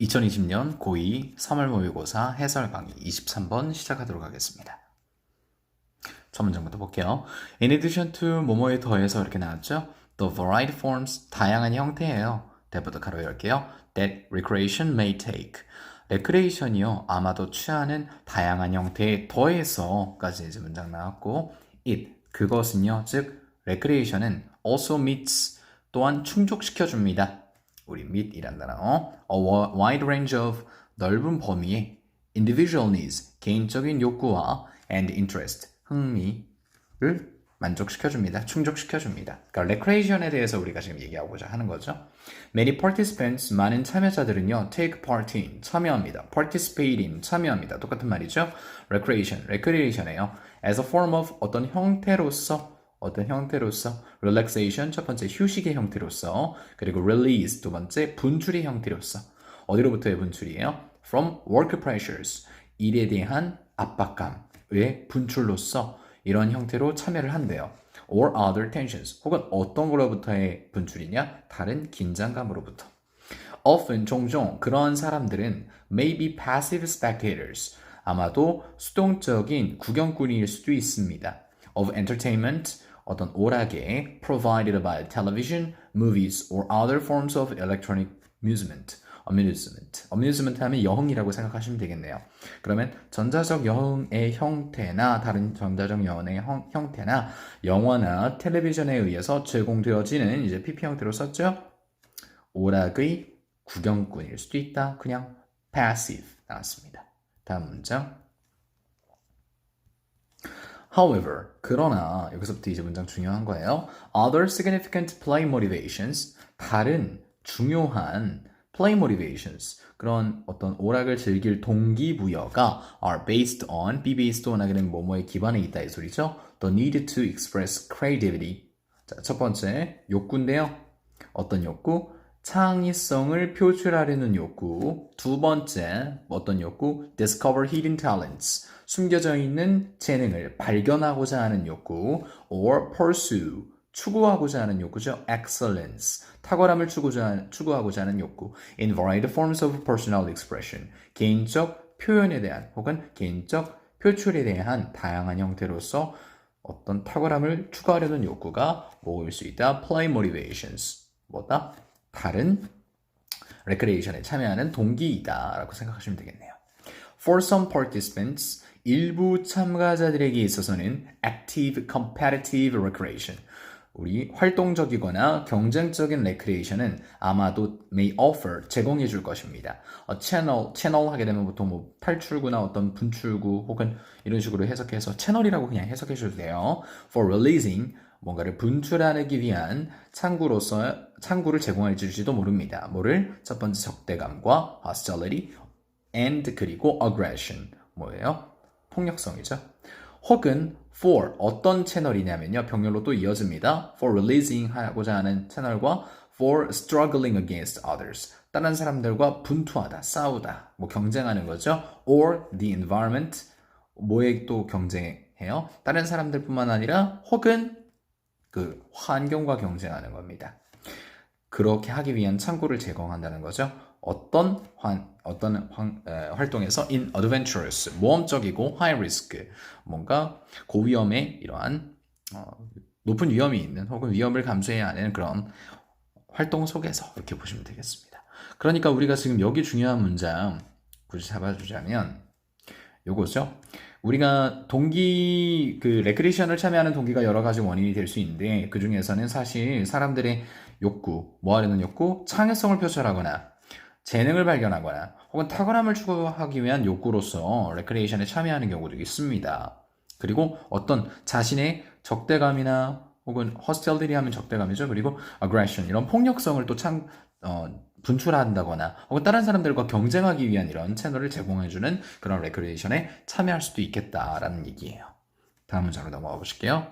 2020년 고2 3월 모의고사 해설 강의 23번 시작하도록 하겠습니다. 첫 문장부터 볼게요. In addition to 뭐뭐에 더해서 이렇게 나왔죠? The varied forms, 다양한 형태예요. 대부터 가로 열게요. That recreation may take. 레크레이션이요. 아마도 취하는 다양한 형태에 더해서까지 이제 문장 나왔고 it, 그것은요. 즉, 레크레이션은 also meets, 또한 충족시켜 줍니다. 우리 meet이란 단어. A wide range of 넓은 범위의 individual needs, 개인적인 욕구와 and interest, 흥미를 만족시켜줍니다. 충족시켜줍니다. 그러니까 recreation에 대해서 우리가 지금 얘기하고자 하는 거죠. Many participants, 많은 참여자들은요, take part in, 참여합니다. participate in, 참여합니다. 똑같은 말이죠. recreation, recreation이에요. as a form of 어떤 형태로서, 어떤 형태로서, relaxation, 첫 번째 휴식의 형태로서, 그리고 release, 두 번째 분출의 형태로서. 어디로부터의 분출이에요? from work pressures, 일에 대한 압박감의 분출로서 이런 형태로 참여를 한대요. or other tensions, 혹은 어떤 거로부터의 분출이냐? 다른 긴장감으로부터. Often, 종종 그러한 사람들은 may be passive spectators, 아마도 수동적인 구경꾼일 수도 있습니다. of entertainment, 어떤 오락에 provided by television, movies, or other forms of electronic amusement. amusement. amusement 하면 여흥이라고 생각하시면 되겠네요. 그러면 전자적 여흥의 형태나 다른 전자적 여흥의 형, 형태나 영화나 텔레비전에 의해서 제공되어지는 이제 PP 형태로 썼죠. 오락의 구경꾼일 수도 있다. 그냥 passive 나왔습니다. 다음 문장. However, 그러나 여기서부터 이제 문장 중요한 거예요. Other significant play motivations, 다른 중요한 play motivations, 그런 어떤 오락을 즐길 동기부여가 are based on, be based on 하게 되면 뭐뭐에 기반해 있다 이 소리죠. The need to express creativity. 자, 첫 번째 욕구인데요. 어떤 욕구? 창의성을 표출하려는 욕구. 두 번째, 어떤 욕구? Discover hidden talents. 숨겨져 있는 재능을 발견하고자 하는 욕구. Or pursue. 추구하고자 하는 욕구죠. Excellence. 탁월함을 추구하고자 하는 욕구. In varied forms of personal expression. 개인적 표현에 대한 혹은 개인적 표출에 대한 다양한 형태로서 어떤 탁월함을 추구하려는 욕구가 뭐일 수 있다? Play motivations. 뭐다? 다른 레크레이션에 참여하는 동기이다 라고 생각하시면 되겠네요. For some participants, 일부 참가자들에게 있어서는 active competitive recreation, 우리 활동적이거나 경쟁적인 레크레이션은 아마도 may offer 제공해 줄 것입니다. 어, 채널 채널 하게 되면 보통 뭐 탈출구나 어떤 분출구 혹은 이런 식으로 해석해서 채널이라고 그냥 해석해 줘도 돼요. For releasing 뭔가를 분출하기 위한 창구로서 창구를 제공해 줄지도 모릅니다. 뭐를 첫 번째 적대감과 hostility and 그리고 aggression 뭐예요? 폭력성이죠. 혹은 for 어떤 채널이냐면요. 병렬로 또 이어집니다. for releasing 하고자 하는 채널과 for struggling against others. 다른 사람들과 분투하다, 싸우다, 뭐 경쟁하는 거죠. or the environment 뭐에 또 경쟁해요. 다른 사람들뿐만 아니라 혹은 그 환경과 경쟁하는 겁니다. 그렇게 하기 위한 창구를 제공한다는 거죠. 어떤 환, 어떤 환, 에, 활동에서 in adventurous 모험적이고 high risk 뭔가 고위험의 이러한 어, 높은 위험이 있는 혹은 위험을 감수해야 하는 그런 활동 속에서 이렇게 보시면 되겠습니다. 그러니까 우리가 지금 여기 중요한 문장 굳이 잡아주자면 요거죠. 우리가 동기 그 레크레이션을 참여하는 동기가 여러 가지 원인이 될 수 있는데 그 중에서는 사실 사람들의 욕구, 뭐 하려는 욕구, 창의성을 표출하거나 재능을 발견하거나 혹은 탁월함을 추구하기 위한 욕구로서 레크레이션에 참여하는 경우도 있습니다. 그리고 어떤 자신의 적대감이나 혹은 hostility 하면 적대감이죠. 그리고 aggression 이런 폭력성을 또 창, 어, 분출한다거나 혹은 다른 사람들과 경쟁하기 위한 이런 채널을 제공해주는 그런 레크레이션에 참여할 수도 있겠다라는 얘기예요. 다음 문장으로 넘어가 보실게요.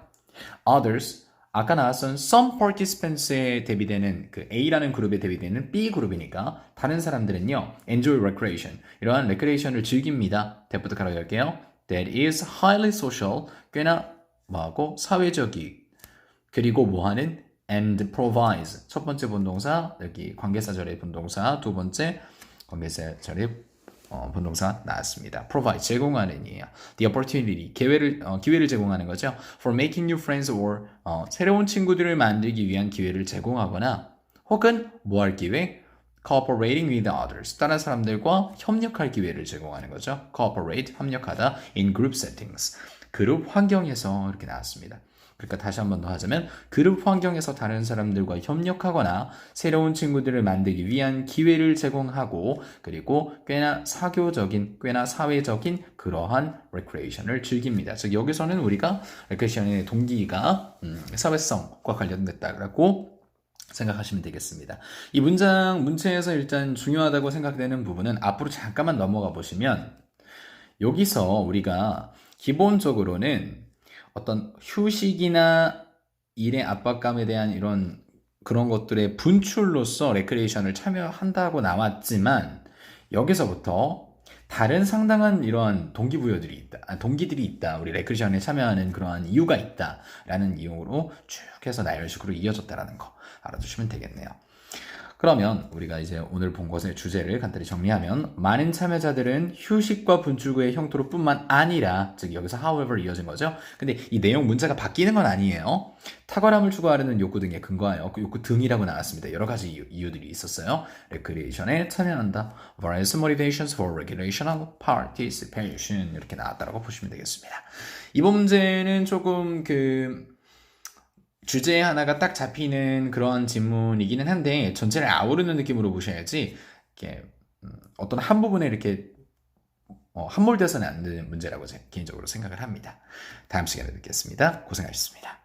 Others 아까 나왔던 some participants에 대비되는 그 A라는 그룹에 대비되는 B 그룹이니까 다른 사람들은요 enjoy recreation 이러한 레크레이션을 즐깁니다. 대부터 가로 열게요. That is highly social 꽤나 뭐하고 사회적이 그리고 뭐하는 and provides 첫 번째 분동사 여기 관계사 절의 분동사 두 번째 관계사 절입 어, 분동사 나왔습니다. provide 제공하는 이에요. the opportunity 기회를 어, 기회를 제공하는 거죠. for making new friends or 어, 새로운 친구들을 만들기 위한 기회를 제공하거나 혹은 뭐 할 기회? cooperating with others 다른 사람들과 협력할 기회를 제공하는 거죠. cooperate 협력하다 in group settings 그룹 환경에서 이렇게 나왔습니다. 그러니까 다시 한 번 더 하자면 그룹 환경에서 다른 사람들과 협력하거나 새로운 친구들을 만들기 위한 기회를 제공하고 그리고 꽤나 사교적인 꽤나 사회적인 그러한 레크레이션을 즐깁니다. 즉 여기서는 우리가 레크레이션의 동기가 음, 사회성과 관련됐다고 생각하시면 되겠습니다. 이 문장 문체에서 일단 중요하다고 생각되는 부분은 앞으로 잠깐만 넘어가 보시면 여기서 우리가 기본적으로는 어떤 휴식이나 일의 압박감에 대한 이런 그런 것들의 분출로서 레크레이션을 참여한다고 나왔지만 여기서부터 다른 상당한 이러한 동기부여들이 있다, 아, 동기들이 있다. 우리 레크레이션에 참여하는 그러한 이유가 있다라는 이유로 쭉 해서 나열식으로 이어졌다라는 거 알아두시면 되겠네요. 그러면 우리가 이제 오늘 본 것의 주제를 간단히 정리하면 많은 참여자들은 휴식과 분출구의 형태로 뿐만 아니라 즉 여기서 however 이어진 거죠. 근데 이 내용 문자가 바뀌는 건 아니에요. 탁월함을 추구하려는 욕구 등에 근거하여 그 욕구 등이라고 나왔습니다. 여러 가지 이유, 이유들이 있었어요. recreation에 참여한다. various motivations for recreational participation 이렇게 나왔다라고 보시면 되겠습니다. 이번 문제는 조금 그 주제 하나가 딱 잡히는 그런 질문이기는 한데 전체를 아우르는 느낌으로 보셔야지 이렇게 음, 어떤 한 부분에 이렇게 어, 함몰돼서는 안 되는 문제라고 제가 개인적으로 생각을 합니다. 다음 시간에 뵙겠습니다. 고생하셨습니다.